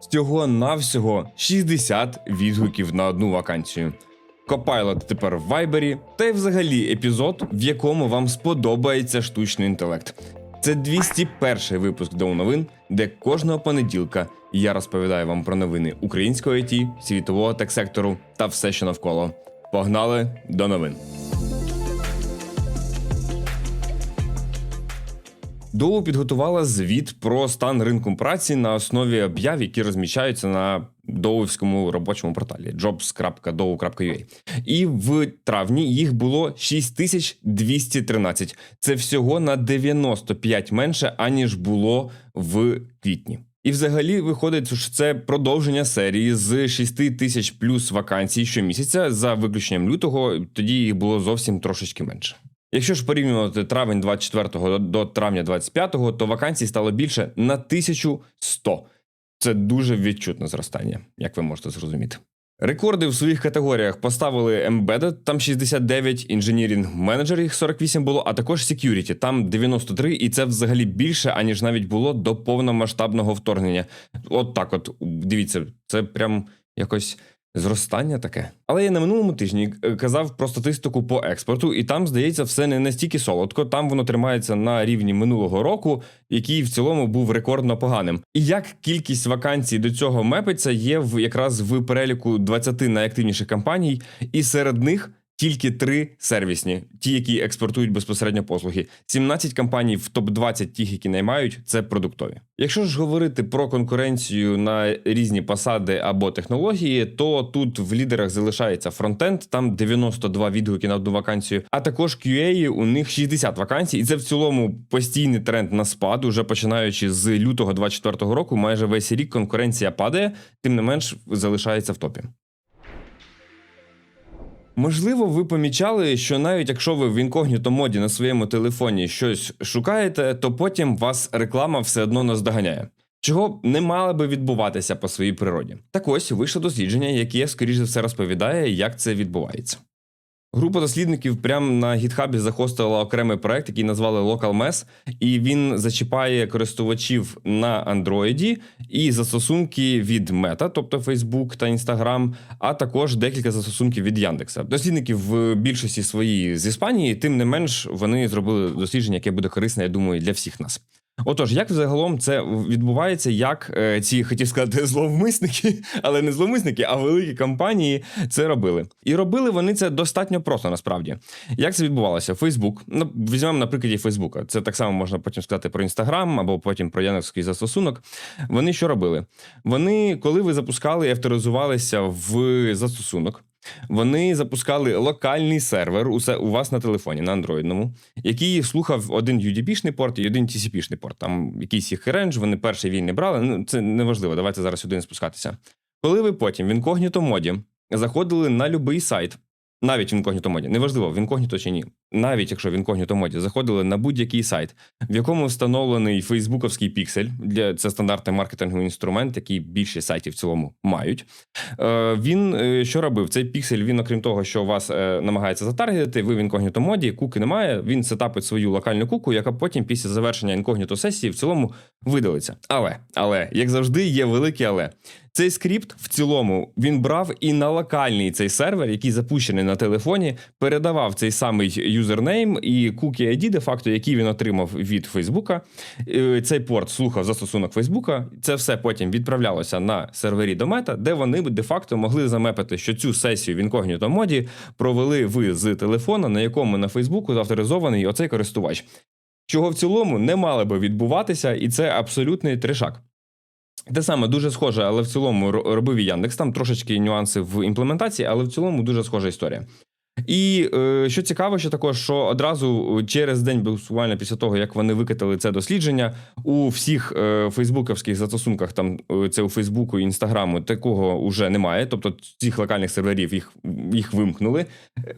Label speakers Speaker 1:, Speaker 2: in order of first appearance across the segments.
Speaker 1: Всього навсього 60 відгуків на одну вакансію. Копайлот тепер в вайбері, та й взагалі епізод, в якому вам сподобається штучний інтелект. Це 201 випуск до новин, де кожного понеділка я розповідаю вам про новини українського ІТ, світового тек-сектору та все, що навколо. Погнали до новин. Доу підготувала звіт про стан ринку праці на основі об'яв, які розміщаються на доувському робочому порталі jobs.dow.ua. І в травні їх було 6213. Це всього на 95 менше, аніж було в квітні. І взагалі виходить, що це продовження серії з 6 тисяч плюс вакансій щомісяця за виключенням лютого. Тоді їх було зовсім трошечки менше. Якщо ж порівнювати травень 24 до травня 25, то вакансій стало більше на 1100. Це дуже відчутне зростання, як ви можете зрозуміти. Рекорди в своїх категоріях поставили Embedded, там 69, Engineering Manager їх 48 було, а також Security, там 93, і це взагалі більше, аніж навіть було до повномасштабного вторгнення. От так, от дивіться, це прям якось зростання таке. Але я на минулому тижні е, казав про статистику по експорту, і там, здається, все не настільки солодко. Там воно тримається на рівні минулого року, який в цілому був рекордно поганим. І як кількість вакансій до цього мепиться, є в якраз в переліку 20 найактивніших компаній, і серед них. Тільки три сервісні, ті, які експортують безпосередньо послуги. 17 компаній в топ 20 тих, які наймають, це продуктові. Якщо ж говорити про конкуренцію на різні посади або технології, то тут в лідерах залишається фронтенд, там 92 відгуки на одну вакансію, а також QA, у них 60 вакансій, і це в цілому постійний тренд на спад, уже починаючи з лютого 24 року. Майже весь рік конкуренція падає, тим не менш залишається в топі. Можливо, ви помічали, що навіть якщо ви в інкогніто моді на своєму телефоні щось шукаєте, то потім вас реклама все одно наздоганяє. Чого не мало би відбуватися по своїй природі. Так ось вийшло дослідження, яке, скоріш за все, розповідає, як це відбувається. Група дослідників прямо на гітхабі захостила окремий проект, який назвали LocalMess, і він зачіпає користувачів на Андроїді і застосунки від Meta, тобто Facebook та Instagram, а також декілька застосунків від Яндекса. Дослідники в більшості своїй з Іспанії, тим не менш, вони зробили дослідження, яке буде корисне, я думаю, для всіх нас. Отож, як взагалом це відбувається, як е, ці хотів сказати зловмисники, але не зловмисники, а великі компанії це робили. І робили вони це достатньо просто насправді. Як це відбувалося? Фейсбук. Ну, візьмемо на прикладі Фейсбука. Це так само можна потім сказати про Інстаграм або потім про Яндекський застосунок. Вони що робили? Вони, коли ви запускали і авторизувалися в застосунок. Вони запускали локальний сервер усе у вас на телефоні на андроїдному, який слухав один UDP-шний порт і один TCP-шний порт. Там якийсь їх рендж, вони перший вільний брали. Ну це неважливо. Давайте зараз сюди не спускатися. Коли ви потім в інкогніто моді заходили на будь-який сайт, навіть в інкогніто моді, неважливо, в інкогніто чи ні, навіть якщо в інкогніто моді заходили на будь-який сайт, в якому встановлений фейсбуковський піксель, для це стандартний маркетинговий інструмент, який більшість сайтів в цілому мають. Е, Він е, що робив? Цей піксель, він, окрім того, що вас е, намагається затаргетити, ви в інкогніто моді, куки немає. Він сетапить свою локальну куку, яка потім після завершення інкогніто сесії в цілому видалиться. Але, але, як завжди, є велике але. Цей скрипт в цілому він брав і на локальний цей сервер, який запущений на телефоні, передавав цей самий юзернейм і кукі ID, де факто, який він отримав від Фейсбука. Е, Цей порт слухав застосунок Фейсбука. Це все потім відправлялося на сервері до мета, де вони де-факто могли замепити, що цю сесію в інкогніто моді провели ви з телефона, на якому на Фейсбуку авторизований оцей користувач. Чого в цілому не мало би відбуватися, і це абсолютний трешак. Те саме дуже схоже, але в цілому робив і Яндекс. Там трошечки нюанси в імплементації, але в цілому дуже схожа історія. І е, що цікаво, що також що одразу через день, буквально після того, як вони викатали це дослідження, у всіх е, фейсбуковських застосунках, там е, це у Фейсбуку і Інстаграму, такого вже немає. Тобто цих локальних серверів їх, їх вимкнули. е,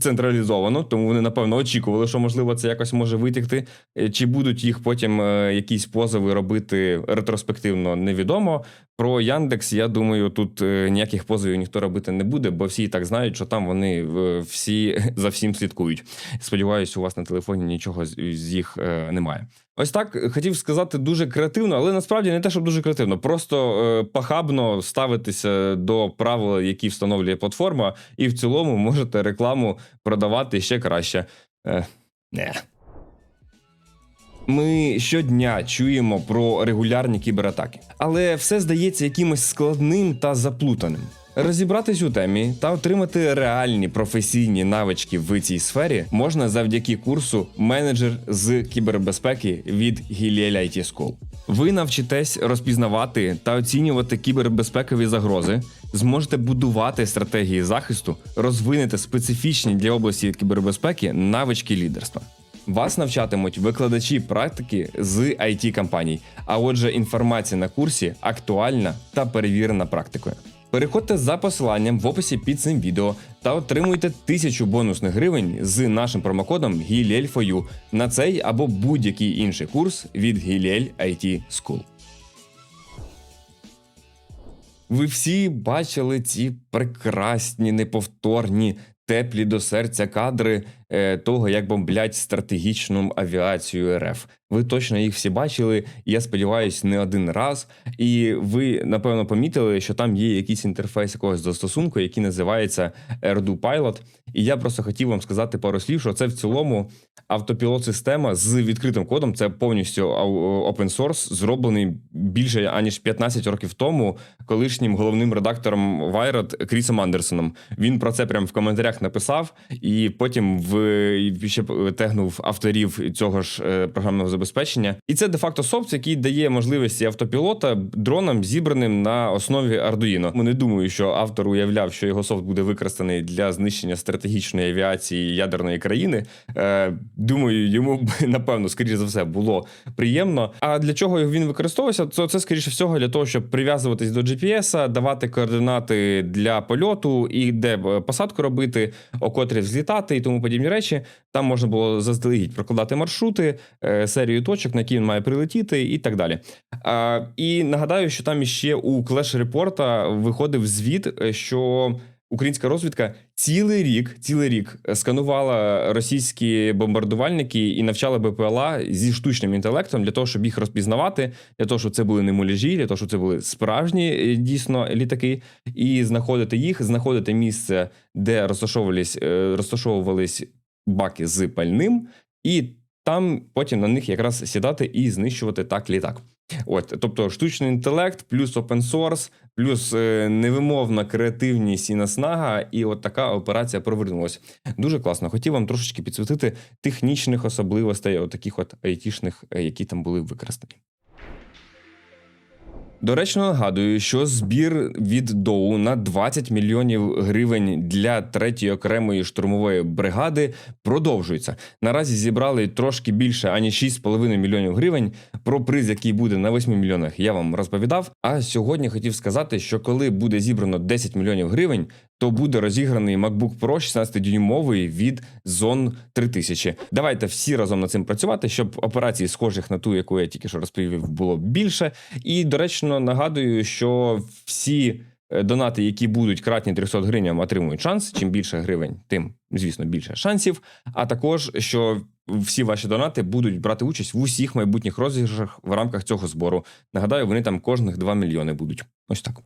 Speaker 1: Централізовано, тому вони напевно очікували, що можливо це якось може витікти. Е, Чи будуть їх потім е, якісь позови робити ретроспективно, невідомо. Про Яндекс, я думаю, тут е, ніяких позовів ніхто робити не буде, бо всі так знають, що там вони е, всі за всім слідкують. Сподіваюсь, у вас на телефоні нічого з їх е, немає. Ось так хотів сказати дуже креативно, але насправді не те, щоб дуже креативно, просто пахабно ставитися до правил, які встановлює платформа, і в цілому можете рекламу продавати ще краще. Не. Ми щодня чуємо про регулярні кібератаки, але все здається якимось складним та заплутаним. Розібратись у темі та отримати реальні професійні навички в цій сфері можна завдяки курсу менеджер з кібербезпеки від Hiliel IT School. Ви навчитесь розпізнавати та оцінювати кібербезпекові загрози, зможете будувати стратегії захисту, розвинете специфічні для області кібербезпеки навички лідерства. Вас навчатимуть викладачі практики з it компаній а отже, інформація на курсі актуальна та перевірена практикою. Переходьте за посиланням в описі під цим відео та отримуйте тисячу бонусних гривень з нашим промокодом GILEL4U на цей або будь-який інший курс від Gilel IT School. Ви всі бачили ці прекрасні, неповторні, теплі до серця кадри того, як бомблять стратегічну авіацію РФ. Ви точно їх всі бачили. Я сподіваюся, не один раз. І ви напевно помітили, що там є якийсь інтерфейс якогось застосунку, який називається Erdu Pilot. І я просто хотів вам сказати пару слів, що це в цілому автопілот-система з відкритим кодом. Це повністю open source, зроблений більше аніж 15 років тому, колишнім головним редактором Wired Крісом Андерсоном. Він про це прямо в коментарях написав, і потім в ще тегнув авторів цього ж е, програмного забезпечення. І це де-факто софт, який дає можливості автопілота дронам, зібраним на основі Arduino. Не думаю, що автор уявляв, що його софт буде використаний для знищення стратегічної авіації ядерної країни. Е, Думаю, йому б напевно, скоріше за все, було приємно. А для чого він використовувався? То це скоріше всього для того, щоб прив'язуватись до GPS, давати координати для польоту і де посадку робити, о котрі взлітати і тому подібні речі. Там можна було заздалегідь прокладати маршрути, е, серію точок, на які він має прилетіти, і так далі. І нагадаю, що там іще у Clash Report виходив звіт, е, що. Українська розвідка цілий рік, цілий рік сканувала російські бомбардувальники і навчала БПЛА зі штучним інтелектом для того, щоб їх розпізнавати, для того, щоб це були не муляжі, для того, щоб це були справжні е, дійсно літаки, і знаходити їх, знаходити місце, де розташовувались, е, розташовувались баки з пальним, і там потім на них якраз сідати і знищувати так літак. От, тобто штучний інтелект, плюс source, плюс е, невимовна креативність і наснага, і от така операція провернулася. Дуже класно. Хотів вам трошечки підсвітити технічних особливостей, от таких от айтішних, е, які там були використані. Доречно нагадую, що збір від Доу на 20 мільйонів гривень для третьої окремої штурмової бригади продовжується. Наразі зібрали трошки більше аніж 6,5 мільйонів гривень. Про приз, який буде на 8 мільйонах, я вам розповідав. А сьогодні хотів сказати, що коли буде зібрано 10 мільйонів гривень, то буде розіграний MacBook Pro 16-дюймовий від Zone 3000. Давайте всі разом над цим працювати, щоб операцій, схожих на ту, яку я тільки що розповів, було більше. І доречно нагадую, що всі. е, Донати, які будуть кратні 300 гривень, отримують шанс. Чим більше гривень, тим, звісно, більше шансів. А також що всі ваші донати будуть брати участь в усіх майбутніх розіграшах в рамках цього збору. Нагадаю, вони там кожних 2 мільйони будуть. Ось так.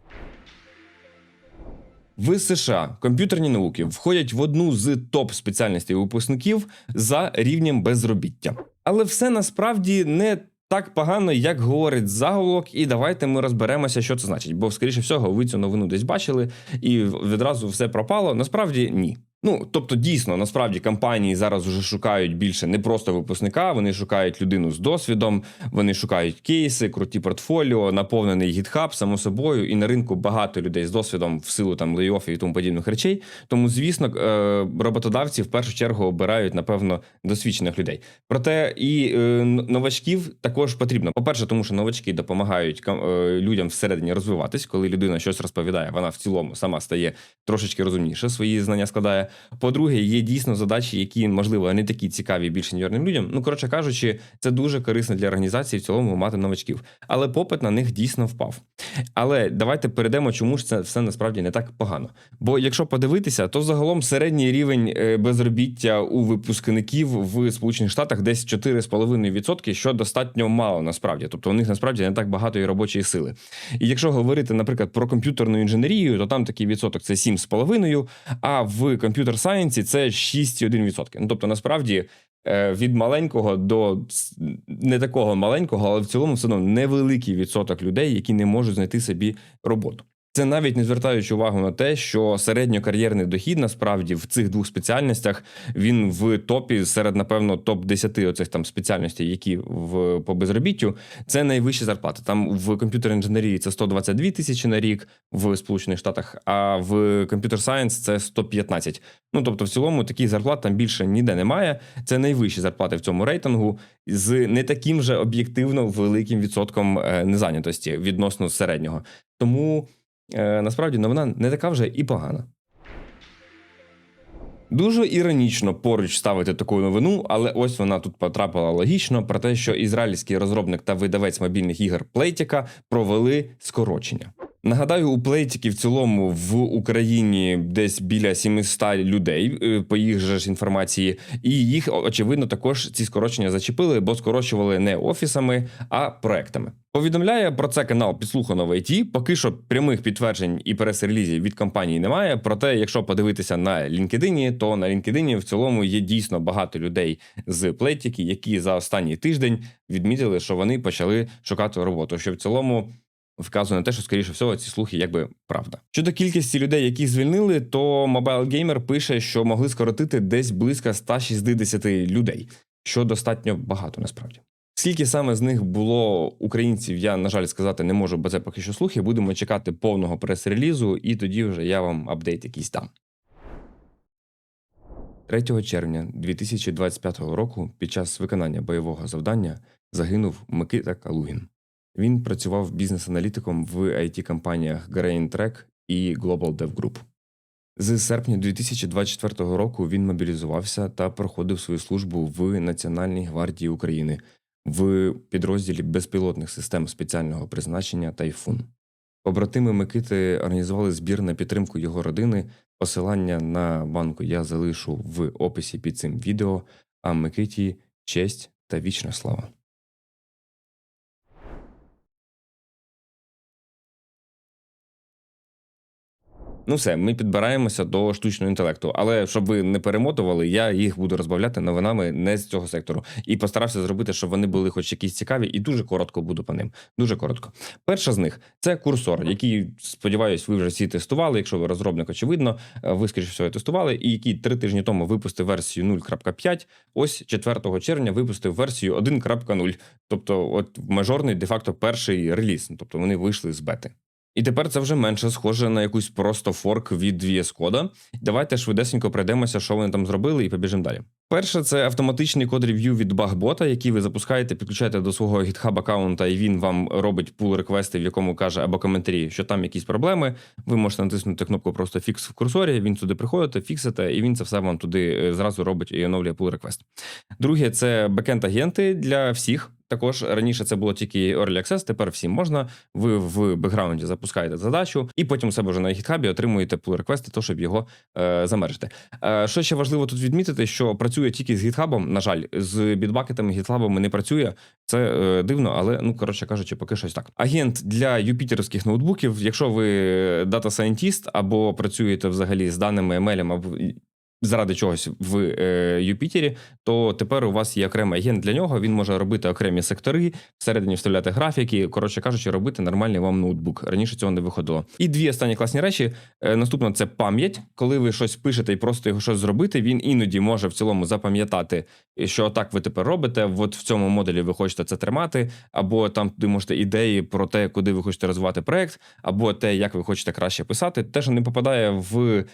Speaker 1: В США комп'ютерні науки входять в одну з топ спеціальностей випускників за рівнем безробіття. Але все насправді не так погано, як говорить заголовок, і давайте ми розберемося, що це значить. Бо, скоріше всього, ви цю новину десь бачили, і відразу все пропало. Насправді ні. Ну, тобто, дійсно, насправді компанії зараз вже шукають більше не просто випускника, вони шукають людину з досвідом, вони шукають кейси, круті портфоліо, наповнений гітхаб, само собою, і на ринку багато людей з досвідом в силу там лейофів і тому подібних речей. Тому, звісно, е, роботодавці в першу чергу обирають, напевно, досвідчених людей. Проте і е, новачків також потрібно. По-перше, тому що новачки допомагають е, людям всередині розвиватись, коли людина щось розповідає, вона в цілому сама стає трошечки розумніше, свої знання складає. По-друге, є дійсно задачі, які можливо не такі цікаві більш сеньорним людям. Ну коротше кажучи, це дуже корисно для організації в цілому мати новачків. Але попит на них дійсно впав. Але давайте перейдемо, чому ж це все насправді не так погано. Бо якщо подивитися, то загалом середній рівень е, безробіття у випускників в Сполучених Штатах десь 4,5%, що достатньо мало насправді. Тобто у них насправді не так багато і робочої сили. І якщо говорити, наприклад, про комп'ютерну інженерію, то там такий відсоток це 7,5%, а в комп'ютер сайенсі це 6,1%. Ну тобто, насправді. е, Від маленького до не такого маленького, але в цілому все одно невеликий відсоток людей, які не можуть знайти собі роботу. Це навіть не звертаючи увагу на те, що середньокар'єрний дохід насправді в цих двох спеціальностях він в топі серед, напевно, топ 10 оцих там спеціальностей, які в по безробіттю, це найвищі зарплати. Там в комп'ютер інженерії це 122 тисячі на рік в Сполучених Штатах, а в комп'ютер сайенс це 115. Ну тобто, в цілому таких зарплат там більше ніде немає. Це найвищі зарплати в цьому рейтингу з не таким же об'єктивно великим відсотком е, незайнятості відносно середнього. Тому насправді новина не така вже і погана. Дуже іронічно поруч ставити таку новину, але ось вона тут потрапила логічно про те, що ізраїльський розробник та видавець мобільних ігор Playtika провели скорочення. Нагадаю, у Playtiki в цілому в Україні десь біля 700 людей, е, по їх же ж інформації, і їх очевидно також ці скорочення зачепили, бо скорочували не офісами, а проектами. Повідомляє про це канал Підслухано в ІТ. Поки що прямих підтверджень і прес-релізів від компанії немає. Проте, якщо подивитися на LinkedIn, то на LinkedIn в цілому є дійсно багато людей з Плейтіки, які за останній тиждень відмітили, що вони почали шукати роботу. Що в цілому вказує на те, що скоріше всього ці слухи якби правда. Щодо кількості людей, яких звільнили, то Mobile Gamer пише, що могли скоротити десь близько 160 людей, що достатньо багато насправді. Скільки саме з них було українців, я на жаль сказати не можу, бо це поки що слухи. Будемо чекати повного прес-релізу, і тоді вже я вам апдейт якийсь дам. 3 червня 2025 року під час виконання бойового завдання загинув Микита Калугін. Він працював бізнес-аналітиком в it компаніях GrainTrack і Global Dev Group. З серпня 2024 року він мобілізувався та проходив свою службу в Національній гвардії України в підрозділі безпілотних систем спеціального призначення Тайфун. Побратими Микити організували збір на підтримку його родини. Посилання на банку я залишу в описі під цим відео. А Микиті честь та вічна слава. Ну все, ми підбираємося до штучного інтелекту. Але щоб ви не перемотували, я їх буду розбавляти новинами не з цього сектору. І постарався зробити, щоб вони були хоч якісь цікаві, і дуже коротко буду по ним. Дуже коротко. Перша з них це курсор, який, сподіваюсь, ви вже всі тестували. Якщо ви розробник, очевидно, е, ви скоріше всього тестували, і який три тижні тому випустив версію 0.5, ось 4 червня випустив версію 1.0. Тобто, от мажорний де-факто перший реліз. Тобто вони вийшли з бети. І тепер це вже менше схоже на якусь просто форк від VS Code. Давайте швидесенько пройдемося, що вони там зробили, і побіжимо далі. Перше, це автоматичний код рев'ю від багбота, який ви запускаєте, підключаєте до свого GitHub аккаунта, і він вам робить пул реквести, в якому каже або коментарі, що там якісь проблеми. Ви можете натиснути кнопку просто фікс в курсорі. Він туди приходите, фіксите, і він це все вам туди е, зразу робить і оновлює пул реквест. Друге, це бекенд агенти для всіх. Також раніше це було тільки Early Access, тепер всім можна. Ви в бекграунді запускаєте задачу, і потім у себе вже на GitHub отримуєте pull реквести, то щоб його е, замержити. Е, що ще важливо тут відмітити, що працює тільки з GitHub, на жаль, з бітбакетами GitHub не працює. Це е, дивно, але ну коротше кажучи, поки щось так. Агент для юпітерських ноутбуків. Якщо ви дата сайентіст або працюєте взагалі з даними ML або заради чогось в е, Юпітері, то тепер у вас є окремий агент для нього. Він може робити окремі сектори, всередині вставляти графіки. Коротше кажучи, робити нормальний вам ноутбук. Раніше цього не виходило. І дві останні класні речі. Е, наступна це пам'ять. Коли ви щось пишете і просто його щось зробити, він іноді може в цілому запам'ятати, що так ви тепер робите. От в цьому модулі ви хочете це тримати, або там туди можете ідеї про те, куди ви хочете розвивати проект, або те, як ви хочете краще писати. Те, що не попадає в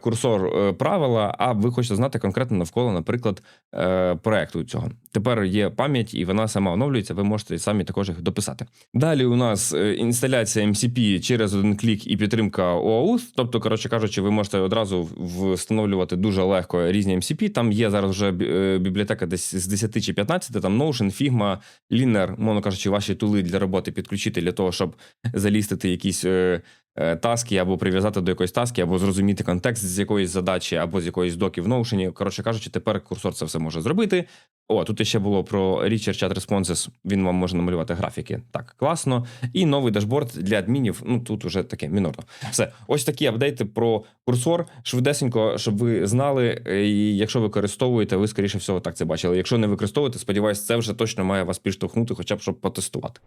Speaker 1: курсор е, правила, а ви хочете знати конкретно навколо, наприклад, е, проекту цього. Тепер є пам'ять, і вона сама оновлюється. Ви можете самі також їх дописати. Далі у нас е, інсталяція MCP через один клік і підтримка OAuth. Тобто, коротше кажучи, ви можете одразу встановлювати дуже легко різні MCP. Там є зараз вже е, бібліотека десь з 10 чи 15, там Notion, Figma, Liner, мовно кажучи, ваші тули для роботи підключити для того, щоб залістити якісь е, е, таски або прив'язати до якоїсь таски, або зрозуміти контекст з якоїсь задачі, або з якоїсь доки в Notion. Коротше кажучи, тепер курсор це все може зробити. О, тут ще було про Richard Chat Responses. Він вам може намалювати графіки. Так, класно. І новий дашборд для адмінів. Ну тут уже таке мінорно. Все, ось такі апдейти про курсор. Швидесенько, щоб ви знали. е, І якщо використовуєте, ви скоріше всього так це бачили. Якщо не використовуєте, сподіваюсь, це вже точно має вас підштовхнути, хоча б щоб потестувати.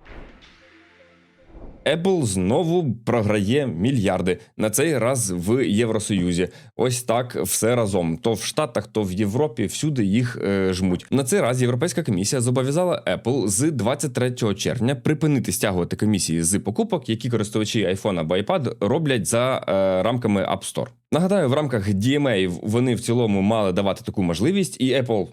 Speaker 1: Apple знову програє мільярди на цей раз в Євросоюзі. Ось так все разом. То в Штатах, то в Європі всюди їх е, жмуть. На цей раз Європейська комісія зобов'язала Apple з 23 червня припинити стягувати комісії з покупок, які користувачі iPhone або iPad роблять за е, рамками App Store. Нагадаю, в рамках DMA вони в цілому мали давати таку можливість, і Apple,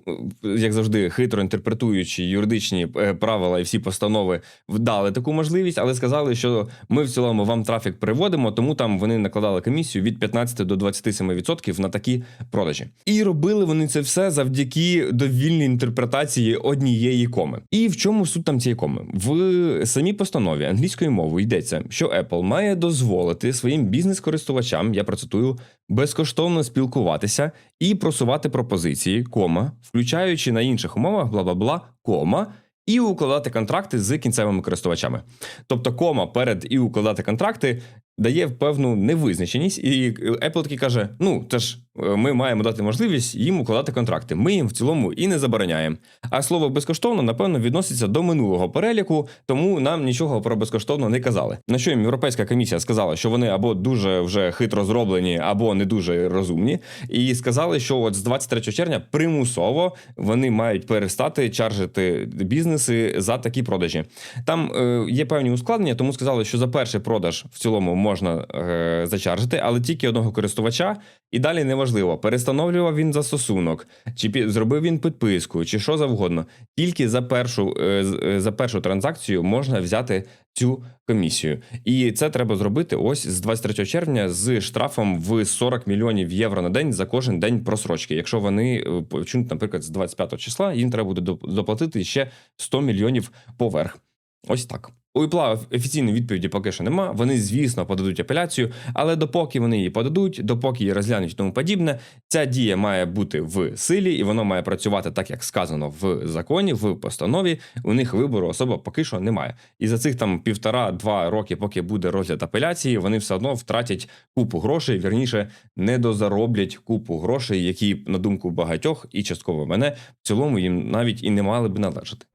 Speaker 1: е, як завжди, хитро інтерпретуючи юридичні е, правила і всі постанови, вдали таку можливість, але сказали, що ми в цілому вам трафік приводимо, тому там вони накладали комісію від 15 до 27% на такі продажі. І робили вони це все завдяки довільній інтерпретації однієї коми. І в чому суть там цієї коми? В самій постанові англійською мовою йдеться, що Apple має дозволити своїм бізнес-користувачам, я процитую, безкоштовно спілкуватися і просувати пропозиції, кома, включаючи на інших умовах, бла бла бла, кома. І укладати контракти з кінцевими користувачами. Тобто, кома перед і укладати контракти дає певну невизначеність, і Apple таки каже: ну це ж е, ми маємо дати можливість їм укладати контракти. Ми їм в цілому і не забороняємо. А слово безкоштовно, напевно, відноситься до минулого переліку, тому нам нічого про безкоштовно не казали. На що їм Європейська комісія сказала, що вони або дуже вже хитро зроблені, або не дуже розумні, і сказали, що от з 23 червня примусово вони мають перестати чаржити бізнеси за такі продажі. Там е, є певні ускладнення, тому сказали, що за перший продаж в цілому можна е, зачаржити, але тільки одного користувача, і далі неважливо, перестановлював він застосунок, чи пі- зробив він підписку, чи що завгодно. Тільки за першу, е, е, за першу транзакцію можна взяти цю комісію. І це треба зробити ось з 23 червня з штрафом в 40 мільйонів євро на день за кожен день просрочки. Якщо вони е, почнуть, наприклад, з 25 числа, їм треба буде доплатити ще 100 мільйонів поверх. Ось так. У Іпла офіційної відповіді поки що нема. Вони, звісно, подадуть апеляцію, але допоки вони її подадуть, допоки її розглянуть тому подібне, ця дія має бути в силі, і воно має працювати так, як сказано в законі, в постанові. У них вибору особа поки що немає. І за цих там півтора-два роки, поки буде розгляд апеляції, вони все одно втратять купу грошей, вірніше, не дозароблять купу грошей, які, на думку багатьох, і частково мене, в цілому їм навіть і не мали б належати.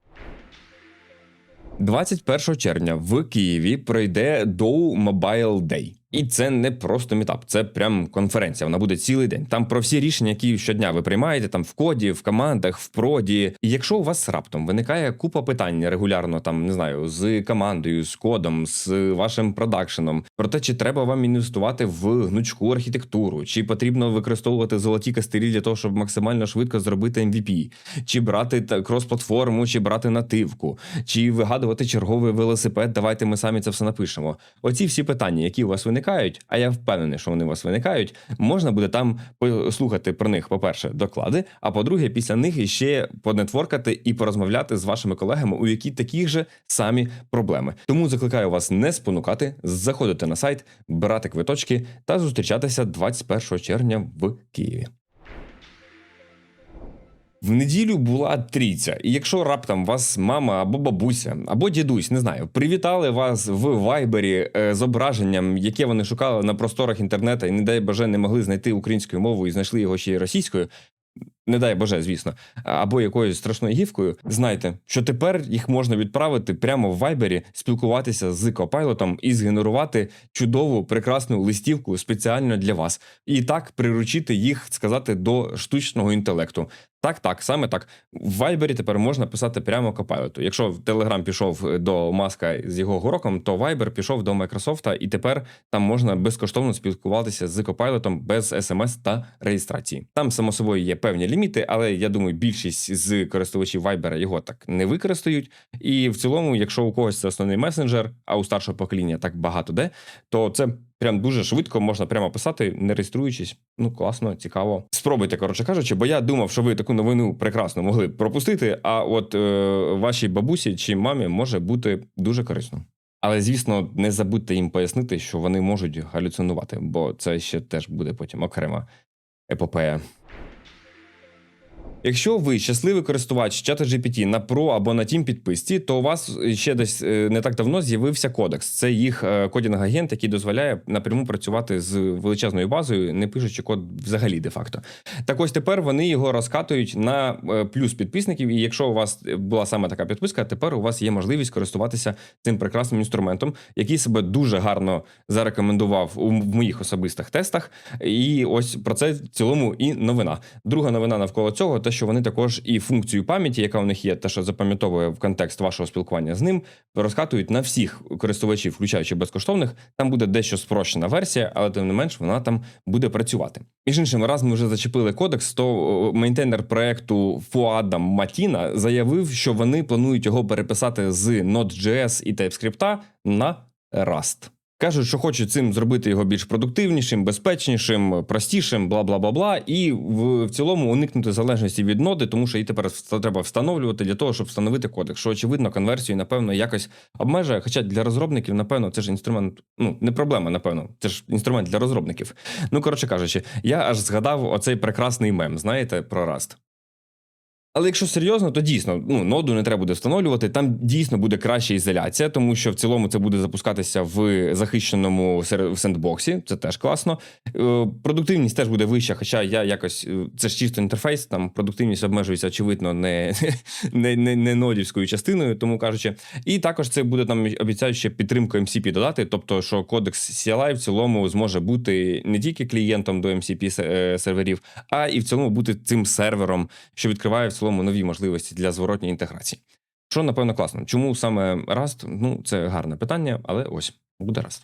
Speaker 1: 21 червня в Києві пройде Dow Mobile Day. І це не просто мітап, це прям конференція. Вона буде цілий день. Там про всі рішення, які щодня ви приймаєте, там в коді, в командах, в проді. І якщо у вас раптом виникає купа питань регулярно, там не знаю, з командою, з кодом, з вашим продакшеном, про те, чи треба вам інвестувати в гнучку архітектуру, чи потрібно використовувати золоті кастирі для того, щоб максимально швидко зробити MVP, чи брати крос-платформу, чи брати нативку, чи вигадувати черговий велосипед. Давайте ми самі це все напишемо. Оці всі питання, які у вас виникають, а я впевнений, що вони у вас виникають. Можна буде там послухати про них, по-перше, доклади. А по-друге, після них іще понетворкати і порозмовляти з вашими колегами, у які такі ж самі проблеми. Тому закликаю вас не спонукати, заходити на сайт, брати квиточки та зустрічатися 21 червня в Києві. В неділю була трійця, і якщо раптом вас мама або бабуся, або дідусь, не знаю, привітали вас в вайбері е, зображенням, яке вони шукали на просторах інтернету, і не дай боже не могли знайти українською мовою і знайшли його ще й російською. Не дай боже, звісно, або якоюсь страшною гівкою. Знайте, що тепер їх можна відправити прямо в вайбері, спілкуватися з копайлотом і згенерувати чудову прекрасну листівку спеціально для вас, і так приручити їх сказати до штучного інтелекту. Так, так, саме так. В Viber тепер можна писати прямо Copilot. Якщо Telegram пішов до Маска з його гуроком, то Viber пішов до Microsoft, і тепер там можна безкоштовно спілкуватися з Copilot без SMS та реєстрації. Там, само собою, є певні ліміти, але я думаю, більшість з користувачів Viber його так не використають. І в цілому, якщо у когось це основний месенджер, а у старшого покоління так багато де, то це прям дуже швидко можна прямо писати, не реєструючись. Ну класно, цікаво. Спробуйте, коротше кажучи, бо я думав, що ви таку новину прекрасно могли б пропустити. А от е, вашій бабусі чи мамі може бути дуже корисно. Але звісно, не забудьте їм пояснити, що вони можуть галюцинувати, бо це ще теж буде потім окрема епопея. Якщо ви щасливий користувач чата GPT на Pro або на Team підписці, то у вас ще десь е, не так давно з'явився кодекс. Це їх е, кодінг-агент, який дозволяє напряму працювати з величезною базою, не пишучи код взагалі де-факто. Так ось тепер вони його розкатують на е, плюс підписників. І якщо у вас була саме така підписка, тепер у вас є можливість користуватися цим прекрасним інструментом, який себе дуже гарно зарекомендував у моїх особистих тестах. І ось про це в цілому і новина. Друга новина навколо цього, те, що вони також і функцію пам'яті, яка у них є, те, що запам'ятовує в контекст вашого спілкування з ним, розкатують на всіх користувачів, включаючи безкоштовних. Там буде дещо спрощена версія, але тим не менш вона там буде працювати. Між іншим, раз ми вже зачепили кодекс, то о, мейнтейнер проекту Фуадам Матіна заявив, що вони планують його переписати з Node.js і TypeScript на Rust. Кажуть, що хочуть цим зробити його більш продуктивнішим, безпечнішим, простішим, бла бла бла бла, і в, в цілому уникнути залежності від ноди, тому що її тепер треба встановлювати для того, щоб встановити кодекс. Що очевидно, конверсію, напевно, якось обмежує. Хоча для розробників, напевно, це ж інструмент, ну не проблема, напевно, це ж інструмент для розробників. Ну коротше кажучи, я аж згадав оцей прекрасний мем, знаєте, про Rust. Але якщо серйозно, то дійсно ну, ноду не треба буде встановлювати. Там дійсно буде краща ізоляція, тому що в цілому це буде запускатися в захищеному в сендбоксі. Це теж класно. Е, Продуктивність теж буде вища, хоча я якось е, це ж чисто інтерфейс. Там продуктивність обмежується, очевидно, не, не, не, не нодівською частиною, тому кажучи. І також це буде там обіцяють ще підтримку MCP додати, тобто, що кодекс CLI в цілому зможе бути не тільки клієнтом до MCP е, серверів, а і в цілому бути цим сервером, що відкриває в цілому нові можливості для зворотньої інтеграції. Що напевно класно. Чому саме Rust? Ну, це гарне питання, але ось буде Rust.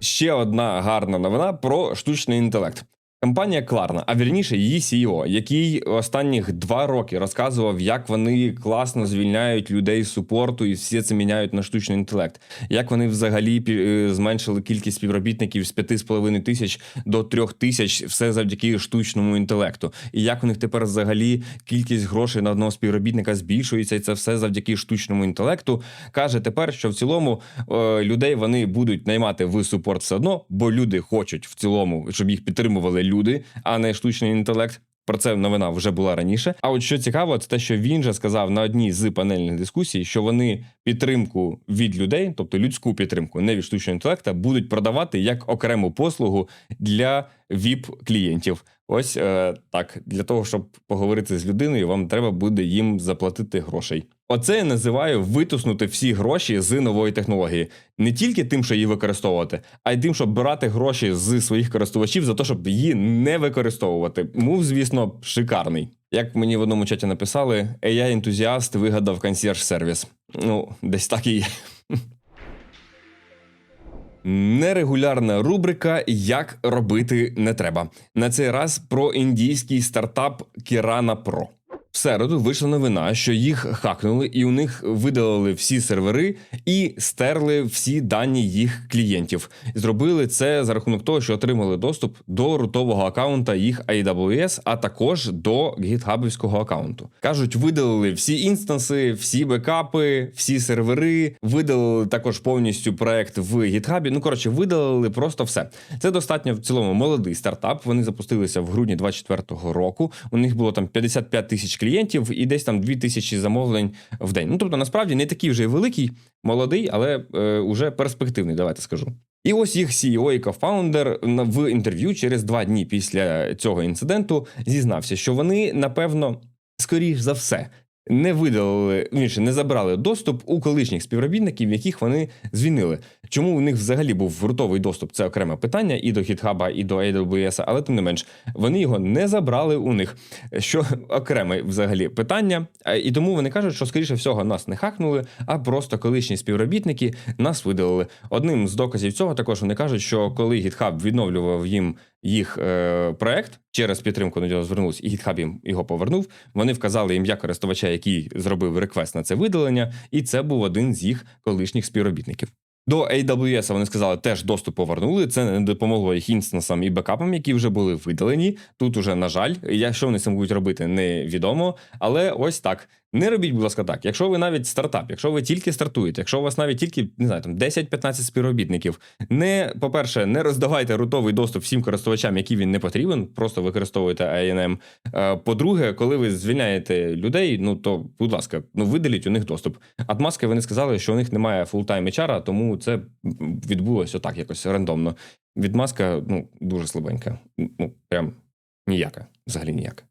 Speaker 1: Ще одна гарна новина про штучний інтелект. Компанія Klarna, а вірніше її CEO, який останніх два роки розказував, як вони класно звільняють людей з супорту і всі це міняють на штучний інтелект. Як вони взагалі е, зменшили кількість співробітників з 5,5 тисяч до 3 тисяч, все завдяки штучному інтелекту. І як у них тепер взагалі кількість грошей на одного співробітника збільшується, і це все завдяки штучному інтелекту. Каже тепер, що в цілому е, людей вони будуть наймати в супорт все одно, бо люди хочуть в цілому, щоб їх підтримували люди, а не штучний інтелект. Про це новина вже була раніше. А от що цікаво, це те, що він же сказав на одній з панельних дискусій, що вони підтримку від людей, тобто людську підтримку, не від штучного інтелекту, будуть продавати як окрему послугу для ВІП-клієнтів. Ось е, так, для того, щоб поговорити з людиною, вам треба буде їм заплатити грошей. Оце я називаю витиснути всі гроші з нової технології, не тільки тим, що її використовувати, а й тим, щоб брати гроші з своїх користувачів за те, щоб її не використовувати. Мув, звісно, шикарний. Як мені в одному чаті написали, AI-ентузіаст вигадав консьєрж-сервіс. Ну, десь так і є. Нерегулярна рубрика Як робити не треба. На цей раз про індійський стартап Kirana Pro. В середу вийшла новина, що їх хакнули, і у них видалили всі сервери і стерли всі дані їх клієнтів. Зробили це за рахунок того, що отримали доступ до рутового акаунта їх AWS, а також до гітхабівського акаунту. Кажуть, видалили всі інстанси, всі бекапи, всі сервери, видалили також повністю проект в гітхабі. Ну коротше, видалили просто все. Це достатньо в цілому молодий стартап. Вони запустилися в грудні 24-го року. У них було там 55 тисяч клієнтів і десь там 2 тисячі замовлень в день. Ну тобто, насправді не такий вже великий, молодий, але е, уже перспективний. Давайте скажу. І ось їх CEO і кофаундер в інтерв'ю через два дні після цього інциденту зізнався, що вони напевно. Скоріш за все, не видалили, вірніше, не забрали доступ у колишніх співробітників, яких вони звільнили. Чому у них взагалі був рутовий доступ? Це окреме питання і до GitHub, і до AWS, але тим не менш, вони його не забрали у них. Що окреме взагалі питання. І тому вони кажуть, що скоріше всього нас не хакнули, а просто колишні співробітники нас видалили. Одним з доказів цього також вони кажуть, що коли GitHub відновлював їм їх е, проект через підтримку на нього звернулись, і GitHub їм його повернув. Вони вказали ім'я користувача, який зробив реквест на це видалення, і це був один з їх колишніх співробітників. До AWS вони сказали, теж доступ повернули. Це не допомогло їх інстансам і бекапам, які вже були видалені. Тут уже, на жаль, я що вони цим будуть робити, невідомо. Але ось так. Не робіть, будь ласка, так. Якщо ви навіть стартап, якщо ви тільки стартуєте, якщо у вас навіть тільки не знаю, там 10-15 співробітників, не по-перше, не роздавайте рутовий доступ всім користувачам, які він не потрібен, просто використовуйте INM. Е, По-друге, коли ви звільняєте людей, ну то, будь ласка, ну видаліть у них доступ. Атмаски вони сказали, що у них немає фултайм HR, тому це відбулося отак, якось рандомно. Відмазка ну дуже слабенька. Ну прям ніяка, взагалі ніяка.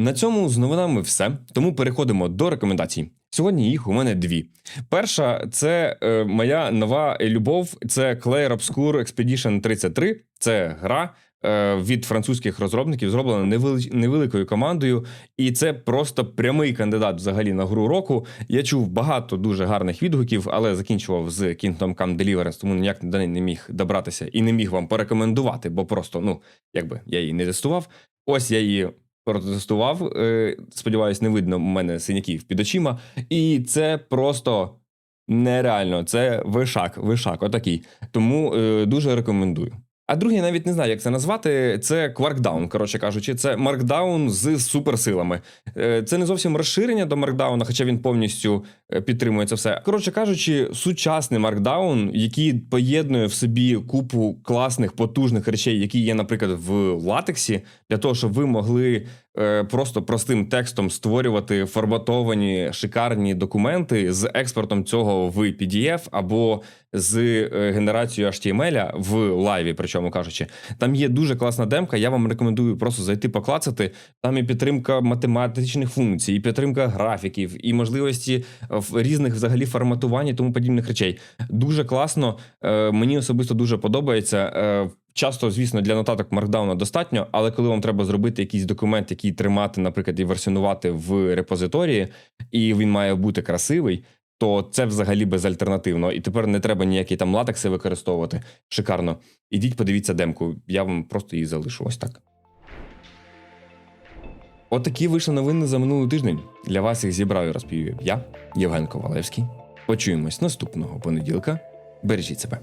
Speaker 1: На цьому з новинами все. Тому переходимо до рекомендацій. Сьогодні їх у мене дві. Перша це е, моя нова любов. Це Clair Obscure Expedition 33. Це гра е, від французьких розробників, зроблена невели- невеликою командою, і це просто прямий кандидат взагалі на гру року. Я чув багато дуже гарних відгуків, але закінчував з Kingdom Come Deliverance, тому ніяк до неї не міг добратися і не міг вам порекомендувати, бо просто ну якби я її не тестував. Ось я її протестував. Е, Сподіваюсь, не видно у мене синяків під очима. І це просто нереально. Це вишак, вишак, отакий. Тому е, дуже рекомендую. А другий я навіть не знаю, як це назвати. Це Quarkdown, коротше кажучи, це Markdown з суперсилами. Е, Це не зовсім розширення до Markdown, хоча він повністю е, підтримує це все. Коротше кажучи, сучасний Markdown, який поєднує в собі купу класних потужних речей, які є, наприклад, в латексі, для того, щоб ви могли просто простим текстом створювати форматовані шикарні документи з експортом цього в PDF або з е, генерацією HTML в лайві, причому кажучи, там є дуже класна демка. Я вам рекомендую просто зайти поклацати. Там і підтримка математичних функцій, і підтримка графіків, і можливості е, в різних взагалі форматувань і тому подібних речей. Дуже класно. Е, Мені особисто дуже подобається. Часто, звісно, для нотаток Markdown достатньо, але коли вам треба зробити якийсь документ, який тримати, наприклад, і версіонувати в репозиторії, і він має бути красивий, то це взагалі безальтернативно. І тепер не треба ніякі там латекси використовувати. Шикарно. Ідіть, подивіться демку. Я вам просто її залишу. Ось так. От вийшли новини за минулий тиждень. Для вас їх зібрав і розповів я, Євген Ковалевський. Почуємось наступного понеділка. Бережіть себе.